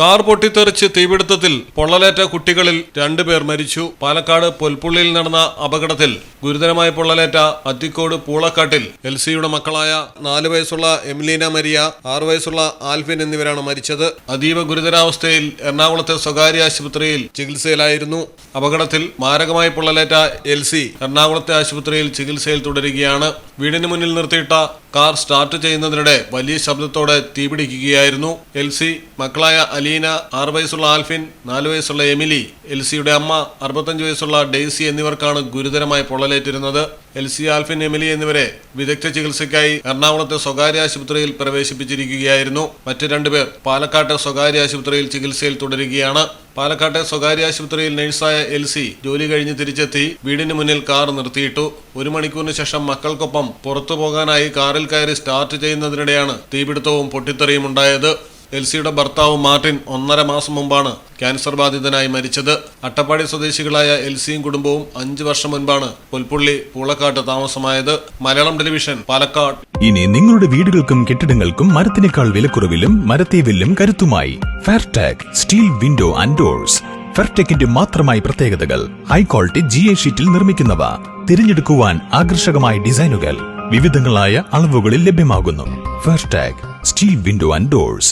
Car പൊട്ടിത്തെറിച്ച് തീപിടുത്തത്തിൽ പൊള്ളലേറ്റ കുട്ടികളിൽ രണ്ടുപേർ മരിച്ചു. പാലക്കാട് പൊൽപ്പുള്ളിയിൽ നടന്ന അപകടത്തിൽ ഗുരുതരമായി പൊള്ളലേറ്റ അത്തിക്കോട് പൂളക്കാട്ടിൽ എൽ സിയുടെ മക്കളായ നാല് വയസ്സുള്ള എംലീന മരിയ ആറു വയസ്സുള്ള ആൽഫിൻ എന്നിവരാണ് മരിച്ചത്. അതീവ ഗുരുതരാവസ്ഥയിൽ എറണാകുളത്തെ സ്വകാര്യ ആശുപത്രിയിൽ ചികിത്സയിലായിരുന്നു. അപകടത്തിൽ മാരകമായി പൊള്ളലേറ്റ എൽ സി എറണാകുളത്തെ ആശുപത്രിയിൽ ചികിത്സയിൽ തുടരുകയാണ്. വീടിന് മുന്നിൽ നിർത്തിയിട്ട കാർ സ്റ്റാർട്ട് ചെയ്യുന്നതിനിടെ വലിയ ശബ്ദത്തോടെ തീപിടിക്കുകയായിരുന്നു എൽ സി മക്കളായ അലീന ആറ് വയസ്സുള്ള ആൽഫിൻ നാല് വയസ്സുള്ള എമിലി. എൽ സിയുടെ അമ്മ അറുപത്തഞ്ച് വയസ്സുള്ള ഡെയ്സി എന്നിവർക്കാണ് ഗുരുതരമായി പൊള്ളലേറ്റിരുന്നത്. എൽ സി ആൽഫിൻ എമിലി എന്നിവരെ വിദഗ്ധ ചികിത്സയ്ക്കായി എറണാകുളത്തെ സ്വകാര്യ ആശുപത്രിയിൽ പ്രവേശിപ്പിച്ചിരിക്കുകയായിരുന്നു. മറ്റു രണ്ടുപേർ പാലക്കാട്ടെ സ്വകാര്യ ആശുപത്രിയിൽ ചികിത്സയിൽ തുടരുകയാണ്. പാലക്കാട്ടെ സ്വകാര്യ ആശുപത്രിയിൽ നഴ്സായ എൽസി ജോലി കഴിഞ്ഞ് തിരിച്ചെത്തി വീടിന് മുന്നിൽ കാർ നിർത്തിയിട്ടു. ഒരു മണിക്കൂറിന് ശേഷം മക്കൾക്കൊപ്പം പുറത്തു പോകാനായി കാറിൽ കയറി സ്റ്റാർട്ട് ചെയ്യുന്നതിനിടെയാണ് തീപിടുത്തവും പൊട്ടിത്തെറിയും ഉണ്ടായത്. എൽ സിയുടെ ഭർത്താവ് മാർട്ടിൻ ഒന്നര മാസം മുമ്പാണ് ക്യാൻസർ ബാധിതനായി മരിച്ചത്. അട്ടപ്പാടി സ്വദേശികളായ എൽ സിയും കുടുംബവും അഞ്ചു വർഷം മുൻപാണ് പുൽപ്പുള്ളി പൂളക്കാട്ട് താമസമായത്. മലയാളം ടെലിവിഷൻ പാലക്കാട്. ഇനി നിങ്ങളുടെ വീടുകൾക്കും കെട്ടിടങ്ങൾക്കും മരത്തിനേക്കാൾ വിലക്കുറവിലും മരത്തെ വില്ലും കരുത്തുമായി Fairtag steel window and doors ഫെയർടെക്കിന്റെ മാത്രമായി പ്രത്യേകതകൾ. ഹൈ ക്വാളിറ്റി ജി എ ഷീറ്റിൽ നിർമ്മിക്കുന്നവ. തിരഞ്ഞെടുക്കുവാൻ ആകർഷകമായ ഡിസൈനുകൾ. വിവിധങ്ങളായ അളവുകളിൽ ലഭ്യമാകുന്നു. Fairtag steel window and doors